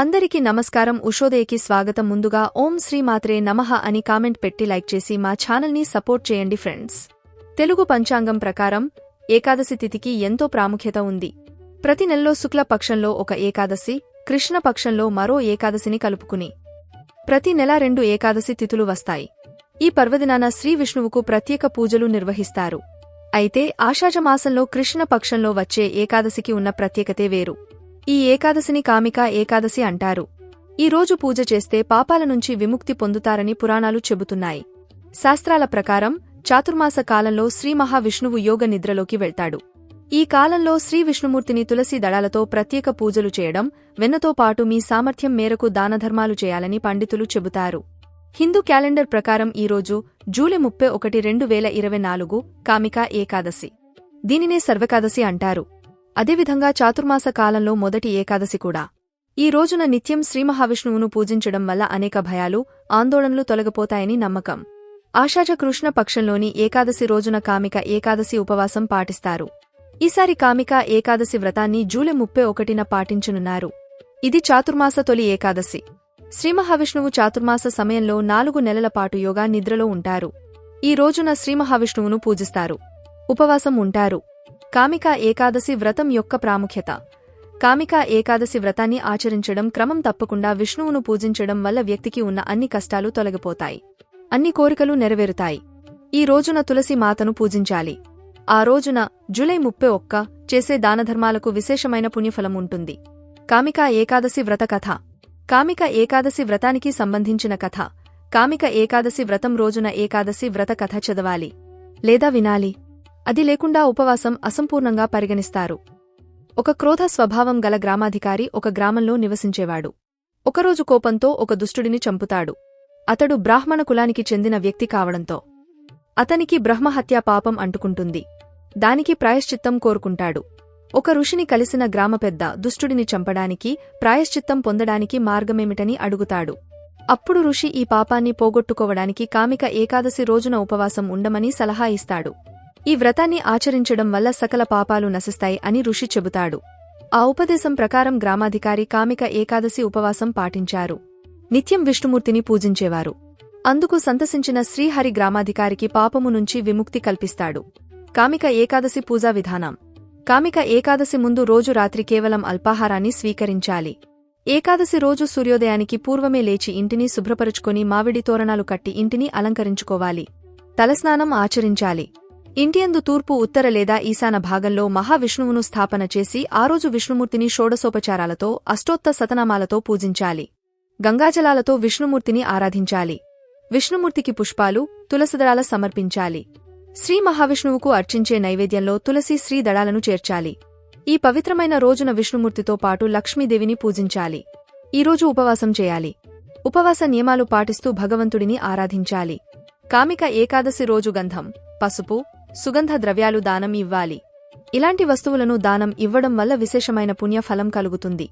అందరికీ నమస్కారం. ఉషోదయకి స్వాగతం. ముందుగా ఓం శ్రీ మాత్రే నమః అని కామెంట్ పెట్టి లైక్ చేసి మా ఛానల్ని సపోర్ట్ చేయండి ఫ్రెండ్స్. తెలుగు పంచాంగం ప్రకారం ఏకాదశి తిథికి ఎంతో ప్రాముఖ్యత ఉంది. ప్రతి నెలలో శుక్ల పక్షంలో ఒక ఏకాదశి కృష్ణ పక్షంలో మరో ఏకాదశిని కలుపుకుని ప్రతి నెల రెండు ఏకాదశి తిథులు వస్తాయి. ఈ పర్వదినాన శ్రీ విష్ణువుకు ప్రత్యేక పూజలు నిర్వహిస్తారు. అయితే ఆషాఢమాసంలో కృష్ణ పక్షంలో వచ్చే ఏకాదశికి ఉన్న ప్రత్యేకతే వేరు. ఈ ఏకాదశిని కామిక ఏకాదశి అంటారు. ఈ రోజు పూజ చేస్తే పాపాల నుంచి విముక్తి పొందుతారని పురాణాలు చెబుతున్నాయి. శాస్త్రాల ప్రకారం చాతుర్మాస కాలంలో శ్రీ మహావిష్ణువు యోగ నిద్రలోకి వెళ్తాడు. ఈ కాలంలో శ్రీ విష్ణుమూర్తిని తులసి దళాలతో ప్రత్యేక పూజలు చేయడం వెన్నతో పాటు మీ సామర్థ్యం మేరకు దానధర్మాలు చేయాలని పండితులు చెబుతారు. హిందూ క్యాలెండర్ ప్రకారం ఈరోజు జూలై ముప్పై ఒకటి రెండు వేల ఇరవై నాలుగు కామిక ఏకాదశి. దీనినే సర్వకాదశి అంటారు. అదేవిధంగా చాతుర్మాస కాలంలో మొదటి ఏకాదశి కూడా. ఈ రోజున నిత్యం శ్రీమహావిష్ణువును పూజించడం వల్ల అనేక భయాలు ఆందోళనలు తొలగిపోతాయని నమ్మకం. ఆషాఢ కృష్ణ పక్షంలోని ఏకాదశి రోజున కామిక ఏకాదశి ఉపవాసం పాటిస్తారు. ఈసారి కామిక ఏకాదశి వ్రతాన్ని జూలై ముప్పై ఒకటిన పాటించనున్నారు. ఇది చాతుర్మాస తొలి ఏకాదశి. శ్రీమహావిష్ణువు చాతుర్మాస సమయంలో నాలుగు నెలల పాటు యోగా నిద్రలో ఉంటారు. ఈ రోజున శ్రీమహావిష్ణువును పూజిస్తారు. ఉపవాసం ఉంటారు. కామిక ఏకాదశి వ్రతం యొక్క ప్రాముఖ్యత. కామిక ఏకాదశి వ్రతాన్ని ఆచరించడం క్రమం తప్పకుండా విష్ణువును పూజించడం వల్ల వ్యక్తికి ఉన్న అన్ని కష్టాలు తొలగిపోతాయి. అన్ని కోరికలు నెరవేరుతాయి. ఈ రోజున తులసి మాతను పూజించాలి. ఆ రోజున జూలై ముప్పై ఒక్క చేసే దానధర్మాలకు విశేషమైన పుణ్యఫలం ఉంటుంది. కామిక ఏకాదశి వ్రత కథ. కామిక ఏకాదశి వ్రతానికి సంబంధించిన కథ. కామిక ఏకాదశి వ్రతం రోజున ఏకాదశి వ్రత కథ చదవాలి. లేదా వినాలి. అది లేకుండా ఉపవాసం అసంపూర్ణంగా పరిగణిస్తారు. ఒక క్రోధ స్వభావం గల గ్రామాధికారి ఒక గ్రామంలో నివసించేవాడు. ఒకరోజు కోపంతో ఒక దుష్టుడిని చంపుతాడు. అతడు బ్రాహ్మణ కులానికి చెందిన వ్యక్తి కావడంతో. అతనికి బ్రహ్మహత్యా పాపం అంటుకుంటుంది. దానికి ప్రాయశ్చిత్తం కోరుకుంటాడు. ఒక ఋషిని కలిసిన గ్రామ పెద్ద దుష్టుడిని చంపడానికి ప్రాయశ్చిత్తం పొందడానికి మార్గమేమిటని అడుగుతాడు. అప్పుడు ఋషి ఈ పాపాన్ని పోగొట్టుకోవడానికి కామిక ఏకాదశి రోజున ఉపవాసం ఉండమని సలహా ఇస్తాడు. ఈ వ్రతాన్ని ఆచరించడం వల్ల సకల పాపాలు నశిస్తాయి అని ఋషి చెబుతాడు. ఆ ఉపదేశం ప్రకారం గ్రామాధికారి కామిక ఏకాదశి ఉపవాసం పాటించారు. నిత్యం విష్ణుమూర్తిని పూజించేవారు. అందుకు సంతసించిన శ్రీహరి గ్రామాధికారికి పాపము నుంచి విముక్తి కల్పిస్తాడు. కామిక ఏకాదశి పూజా విధానం. కామిక ఏకాదశి ముందు రోజు రాత్రి కేవలం అల్పాహారాన్ని స్వీకరించాలి. ఏకాదశి రోజు సూర్యోదయానికి పూర్వమే లేచి ఇంటిని శుభ్రపరుచుకొని మామిడి తోరణాలు కట్టి ఇంటిని అలంకరించుకోవాలి. తలస్నానం ఆచరించాలి. ఇంటియందు తూర్పు ఉత్తర లేదా ఈశాన భాగంలో మహావిష్ణువును స్థాపన చేసి ఆ రోజు విష్ణుమూర్తిని షోడసోపచారాలతో అష్టోత్త సతనామాలతో పూజించాలి. గంగాజలాలతో విష్ణుమూర్తిని ఆరాధించాలి. విష్ణుమూర్తికి పుష్పాలు తులసిదళాల సమర్పించాలి. శ్రీ మహావిష్ణువుకు అర్చించే నైవేద్యంలో తులసి శ్రీ దళాలను చేర్చాలి. ఈ పవిత్రమైన రోజున విష్ణుమూర్తితో పాటు లక్ష్మీదేవిని పూజించాలి. ఈరోజు ఉపవాసం చేయాలి. ఉపవాస నియమాలు పాటిస్తూ భగవంతుడిని ఆరాధించాలి. కామిక ఏకాదశి రోజు గంధం పసుపు సుగంధ ద్రవ్యాలు దానం ఇవ్వాలి. ఇలాంటి వస్తువులను దానం ఇవ్వడం వల్ల విశేషమైన పుణ్యఫలం కలుగుతుంది.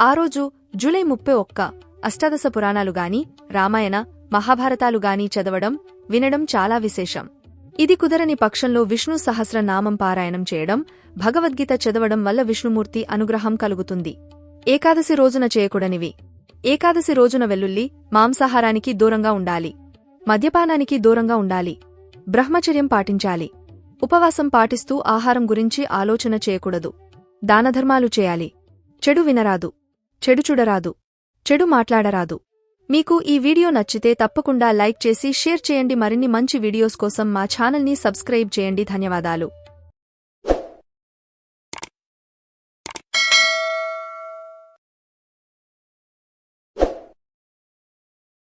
ఆ రోజు జూలై ముప్పై ఒక్క అష్టాదశ పురాణాలు గాని రామాయణ మహాభారతాలు గాని చదవడం వినడం చాలా విశేషం. ఇది కుదరని పక్షంలో విష్ణు సహస్ర నామం పారాయణం చేయడం భగవద్గీత చదవడం వల్ల విష్ణుమూర్తి అనుగ్రహం కలుగుతుంది. ఏకాదశి రోజున చేయకూడనివి. ఏకాదశి రోజున వెల్లుల్లి మాంసాహారానికి దూరంగా ఉండాలి. మద్యపానానికి దూరంగా ఉండాలి. బ్రహ్మచర్యం పాటించాలి. ఉపవాసం పాటిస్తూ ఆహారం గురించి ఆలోచన చేయకూడదు. దానధర్మాలు చేయాలి. చెడు వినరాదు. చెడు చూడరాదు. చెడు మాట్లాడరాదు. మీకు ఈ వీడియో నచ్చితే తప్పకుండా లైక్ చేసి షేర్ చేయండి. మరిన్ని మంచి వీడియోస్ కోసం మా ఛానల్ని సబ్స్క్రైబ్ చేయండి. ధన్యవాదాలు.